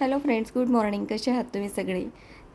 Hello friends good morning. कसे आहात तुम्ही सगळे?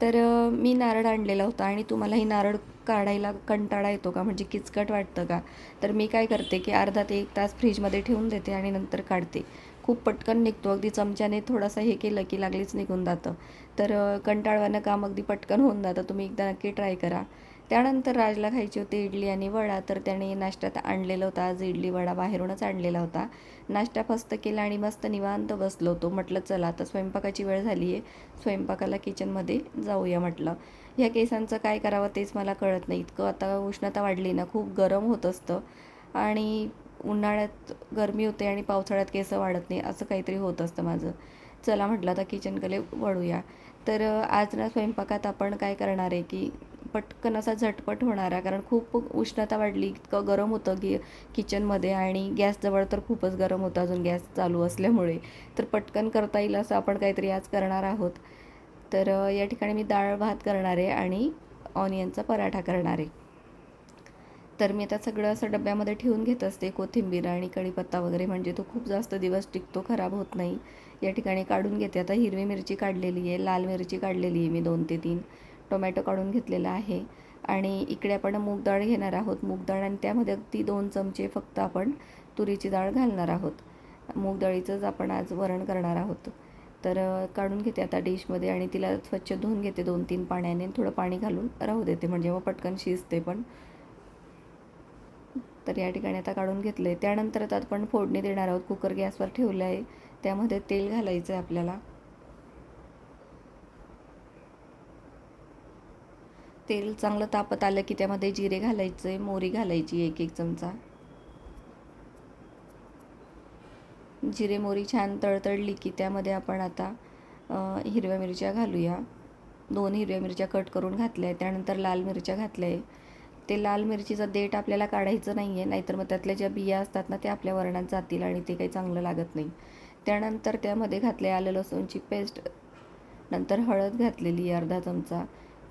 तर मी नारळ आणलेला होता आणि तुम्हालाही नारळ काढायला कंटाळा येतो का? म्हणजे किचकट वाटतं का? तर मी काय करते की अर्धा ते एक तास फ्रीजमध्ये ठेवून देते आणि नंतर काढते. खूप पटकन निघतो. अगदी चमच्याने थोडासा हे केलं की लागलीच निघून जातं. तर कंटाळवानं काम अगदी पटकन होऊन जातं. तुम्ही एकदा नक्की ट्राय करा. त्यानंतर राजला खायची होती इडली आणि वडा तर त्याने नाश्त्यात आणलेला होता. आज इडली वडा बाहेरूनच आणलेला होता. नाश्ता फस्त केला आणि मस्त निवांत बसलो होतो. म्हटलं चला आता स्वयंपाकाची वेळ झाली आहे. स्वयंपाकाला किचनमध्ये जाऊया म्हटलं. ह्या केसांचं काय करावं तेच मला कळत नाही. इतकं आता उष्णता वाढली ना खूप गरम होत असतं. आणि उन्हाळ्यात गरमी होते आणि पावसाळ्यात केस वाढत नाही. असं काहीतरी होत असतं माझं. चला म्हटलं आता किचनकडे वळूया. तर आज ना स्वयंपाकात आपण काय करणार आहे की पटकन असा झटपट होणारा कारण खूप उष्णता वाढली इतकं गरम होतं की किचनमध्ये आणि गॅसजवळ तर खूपच गरम होतं अजून गॅस चालू असल्यामुळे. तर पटकन करता येईल असं आपण काहीतरी आज करणार आहोत. तर या ठिकाणी मी डाळ भात करणार आहे आणि ऑनियनचा पराठा करणार आहे. तर मी आता सगळं असं डब्यामध्ये ठेवून घेत असते. कोथिंबीर आणि कढीपत्ता वगैरे म्हणजे तो खूप जास्त दिवस टिकतो खराब होत नाही. या ठिकाणी काढून घेते. आता हिरवी मिरची काढलेली आहे लाल मिरची काढलेली आहे मी दोन ते तीन. टोमॅटो काढून घेतलेला आहे. आणि इकडे आपण मूग डाळ घेणार आहोत. मूग डाळ आणि त्यामध्ये अगदी दोन चमचे फक्त आपण तुरीची डाळ घालणार आहोत. मूग डाळीचंच आपण आज वरण करणार आहोत. तर काढून घेते आता डिशमध्ये आणि तिला स्वच्छ धुवून घेते दोन तीन पाण्याने थोडं पाणी घालून राहू देते. म्हणजे मग पटकन शिजते पण. तर या ठिकाणी आता काढून घेतलं आहे त्यानंतर आता आपण फोडणी देणार आहोत. कुकर गॅसवर ठेवलं आहे त्यामध्ये तेल घालायचं आहे आपल्याला. तेल चांगलं तापत आलं की त्यामध्ये जिरे घालायचं आहे घालायची एक एक चमचा. जिरे मोरी छान तळतळली की त्यामध्ये आपण आता हिरव्या मिरच्या घालूया. दोन हिरव्या मिरच्या कट करून घातल्या आहे त्यानंतर लाल मिरच्या घातल्या आहे ते लाल मिरचीचं देठ आपल्याला काढायचं नाही आहे नाहीतर मग त्यातल्या ज्या बिया असतात ना ते आपल्या वरणात जातील आणि ते काही चांगलं लागत नाही. त्यानंतर त्यामध्ये घातले आलं लसूणची पेस्ट. नंतर हळद घातलेली आहे अर्धा चमचा.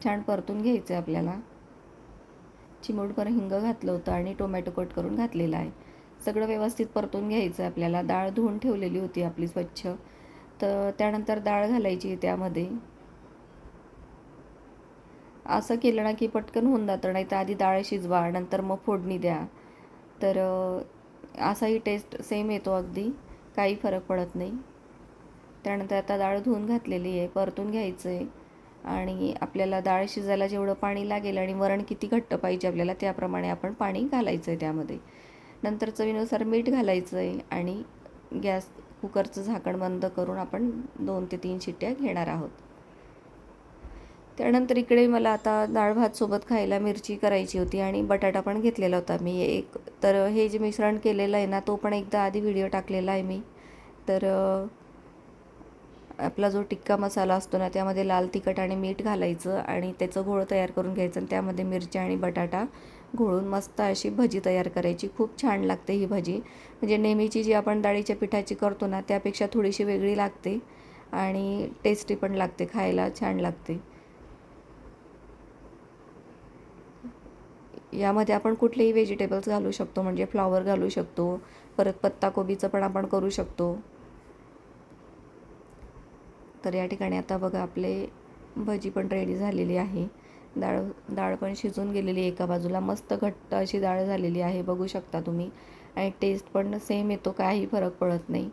छान परतून घ्यायचं आहे आपल्याला चिमूटभर हिंग घातलं होतं आणि टोमॅटो कट करून घातलेला आहे. सगळं व्यवस्थित परतून घ्यायचं आहे आपल्याला. डाळ धुवून ठेवलेली होती आपली स्वच्छ. तर त्यानंतर डाळ घालायची आहे त्यामध्ये. असं केलं ना की पटकन होऊन जातं नाही तर आधी डाळ शिजवा नंतर मग फोडणी द्या. तर असाही टेस्ट सेम येतो अगदी. काही फरक पडत नाही. त्यानंतर आता डाळ धुवून घातलेली आहे. परतून घ्यायचं आहे आणि आपल्याला डाळ शिजायला जेवढं पाणी लागेल आणि वरण किती घट्ट पाहिजे आपल्याला त्याप्रमाणे आपण पाणी घालायचं आहे त्यामध्ये. नंतर चवीनुसार मीठ घालायचं आहे आणि गॅस कुकरचं झाकण बंद करून आपण दोन ते तीन शिट्ट्या घेणार आहोत. त्यानंतर इकडे मला आता डाळ भात सोबत खायला मिरची करायची होती आणि बटाटा पण घेतलेला होता मी. एक तर हे जे मिश्रण केलेलं आहे ना तो पण एकदा आधी व्हिडिओ टाकलेला आहे मी. तर आपला जो टिक्का मसाला असतो ना त्यामध्ये लाल तिखट आणि मीठ घालायचं आणि त्याचं घोळ तयार करून घ्यायचं आणि त्यामध्ये मिरची आणि बटाटा घोळून मस्त अशी भजी तयार करायची. खूप छान लागते ही भजी. म्हणजे नेहमीची जी आपण डाळीच्या पिठाची करतो ना त्यापेक्षा थोडीशी वेगळी लागते आणि टेस्टी पण लागते खायला छान लागते. यामध्ये आपण कुठलेही व्हेजिटेबल्स घालू शकतो म्हणजे फ्लॉवर घालू शकतो परत पत्ताकोबीचं पण आपण करू शकतो. तर या ठिकाणी आता बघा आपले भजी पण रेडी झालेली आहे. डाळ डाळ पण शिजून गेलेली आहे एका बाजूला. मस्त घट्ट अशी डाळ झालेली आहे बघू शकता तुम्ही. आणि टेस्ट पण सेम येतो काही फरक पडत नाही.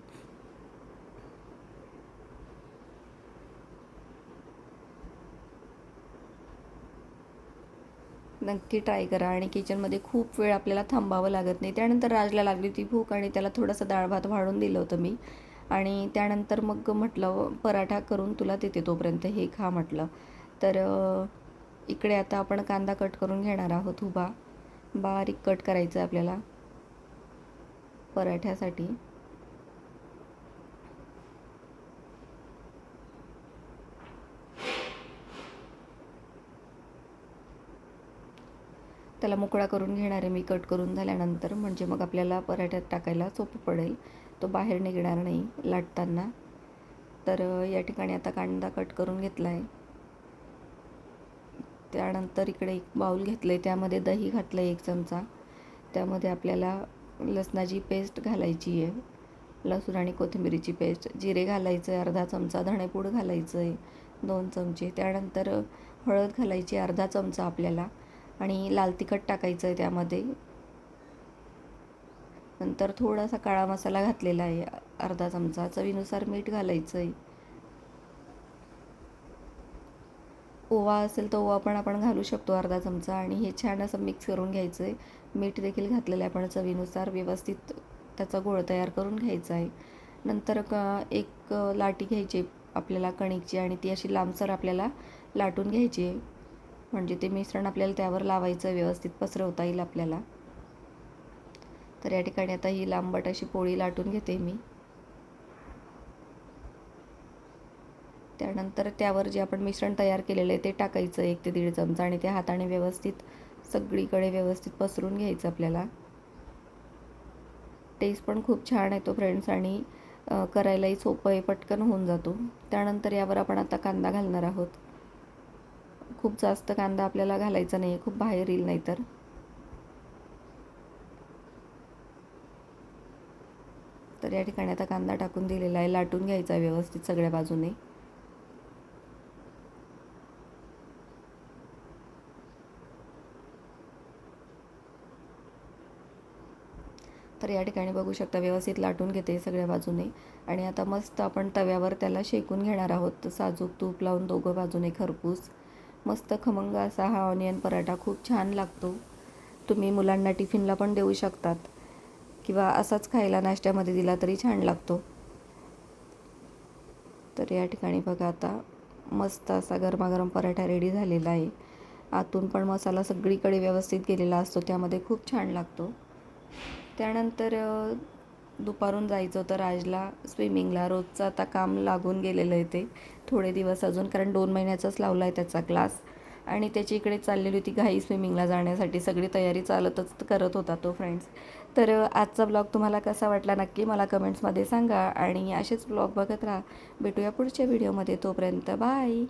नक्की ट्राय करा. आणि किचनमध्ये खूप वेळ आपल्याला थांबावं लागत नाही. त्यानंतर राजला लागली होती भूक आणि त्याला थोडंसं डाळ भात वाढून दिलं होतं मी. आणि त्यानंतर मग म्हटलं पराठा करून तुला देते तोपर्यंत हे खा म्हटलं. तर इकडे आता आपण कांदा कट करून घेणार आहोत उभा. बारीक कट करायचं आहे आपल्याला. पराठ्यासाठी. त्याला मोकळा करून घेणार आहे मी कट करून झाल्यानंतर. म्हणजे मग आपल्याला पराठ्यात टाकायला सोपं पडेल. तो बाहेर निघणार नाही लाटताना. तर या ठिकाणी आता कांदा कट करून घेतला आहे त्यानंतर इकडे एक बाऊल घेतलं आहे त्यामध्ये दही घातलं आहे एक चमचा. त्यामध्ये आपल्याला लसणाची पेस्ट घालायची आहे. लसूण आणि कोथिंबिरीची पेस्ट. जिरे घालायचं आहे अर्धा चमचा धणेपूड घालायचं आहे दोन चमचे. त्यानंतर हळद घालायची अर्धा चमचा आपल्याला. आणि लाल तिखट टाकायचं आहे त्यामध्ये. नंतर थोडासा काळा मसाला घातलेला आहे अर्धा चमचा. चवीनुसार मीठ घालायचं आहे ओवा असेल तर ओवा पण आपण घालू शकतो अर्धा चमचा. आणि हे छान असं मिक्स करून घ्यायचं आहे मीठ देखील घातलेलं आहे आपण चवीनुसार. व्यवस्थित त्याचा गोळ तयार करून घ्यायचा आहे. नंतर क एक लाटी घ्यायची आपल्याला कणिकची आणि ती अशी लांबसर आपल्याला लाटून घ्यायची आहे. म्हणजे ते मिश्रण आपल्याला त्यावर लावायचं व्यवस्थित पसरवता येईल आपल्याला. तर या ठिकाणी आता ही लांबट अशी पोळी लाटून घेते मी. त्यानंतर त्यावर जे आपण मिश्रण तयार केलेलं आहे ते टाकायचं एक ते दीड चमचा आणि ते हाताने व्यवस्थित सगळीकडे व्यवस्थित पसरून घ्यायचं आपल्याला. टेस्ट पण खूप छान येतो फ्रेंड्स आणि करायलाही सोपं आहे पटकन होऊन जातो. त्यानंतर यावर आपण आता कांदा घालणार आहोत. खूप जास्त कांदा आपल्याला घालायचा नाही खूप बाहेर येईल नाही तर तर या ठिकाणी आता कांदा टाकून दिलेला आहे. लाटून घ्यायचा आहे व्यवस्थित सगळ्या बाजूने. तर या ठिकाणी बघू शकता व्यवस्थित लाटून घेते सगळ्या बाजूने. आणि आता मस्त आपण तव्यावर त्याला शेकून घेणार आहोत. साजूक तूप लावून दोघं बाजूने खरपूस. मस्त खमंग असा हा ऑनियन पराठा खूप छान लागतो. तुम्ही मुलांना टिफिनला पण देऊ शकतात. किंवा असाच खायला नाश्त्यामध्ये दिला तरी छान लागतो. तर या ठिकाणी बघा आता मस्त असा गरमागरम पराठा रेडी झालेला आहे. आतून पण मसाला सगळीकडे व्यवस्थित गेलेला असतो त्यामध्ये खूप छान लागतो. त्यानंतर दुपारून जायचं होतं राजला स्विमिंगला रोजचं आता काम लागून गेलेलं आहे ते. थोडे दिवस अजून कारण दोन महिन्याचाच लावला आहे त्याचा क्लास आणि त्याची इकडे चाललेली होती घाई स्विमिंगला जाण्यासाठी. सगळी तयारी चालतच करत होता तो फ्रेंड्स तर आजचा ब्लॉग तुम्हाला कसा वाटला नक्की मला कमेंट्समध्ये सांगा आणि असेच ब्लॉग बघत राहा. भेटूया पुढच्या व्हिडिओमध्ये तोपर्यंत बाय